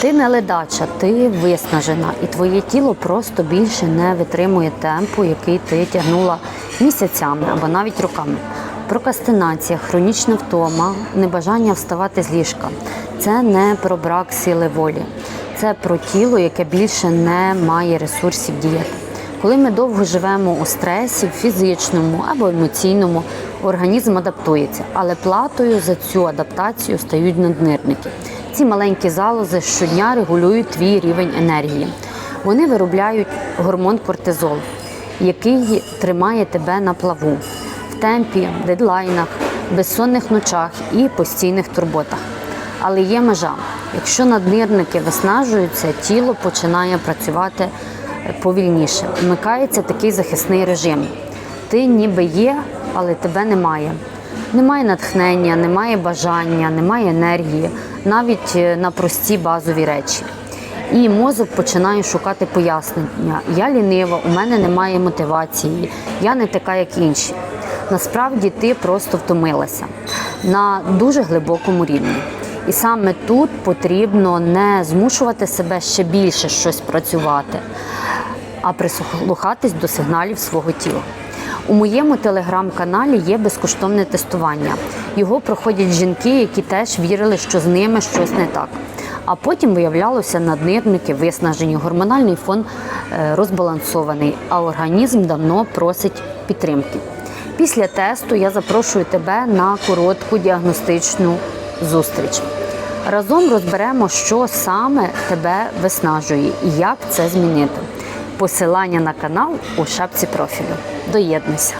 Ти не ледача, ти виснажена, і твоє тіло просто більше не витримує темпу, який ти тягнула місяцями або навіть роками. Прокастинація, хронічна втома, небажання вставати з ліжка це не про брак сили волі, це про тіло, яке більше не має ресурсів діяти. Коли ми довго живемо у стресі, фізичному або емоційному, організм адаптується, але платою за цю адаптацію стають наднирники. Ці маленькі залози щодня регулюють твій рівень енергії. Вони виробляють гормон кортизол, який тримає тебе на плаву в темпі, дедлайнах, безсонних ночах і постійних турботах. Але є межа. Якщо наднирники виснажуються, тіло починає працювати повільніше. Вмикається такий захисний режим. Ти ніби є, але тебе немає. Немає натхнення, немає бажання, немає енергії, навіть е, на прості базові речі. І мозок починає шукати пояснення. Я лінива, у мене немає мотивації, я не така, як інші. Насправді ти просто втомилася на дуже глибокому рівні. І саме тут потрібно не змушувати себе ще більше щось працювати, а прислухатись до сигналів свого тіла. У моєму телеграм-каналі є безкоштовне тестування. Його проходять жінки, які теж вірили, що з ними щось не так. А потім виявлялося наднирники виснажені, гормональний фон е, розбалансований, а організм давно просить підтримки. Після тесту я запрошую тебе на коротку діагностичну зустріч. Разом розберемо, що саме тебе виснажує і як це змінити. Посилання на канал у шапці профілю. Доєднуйся.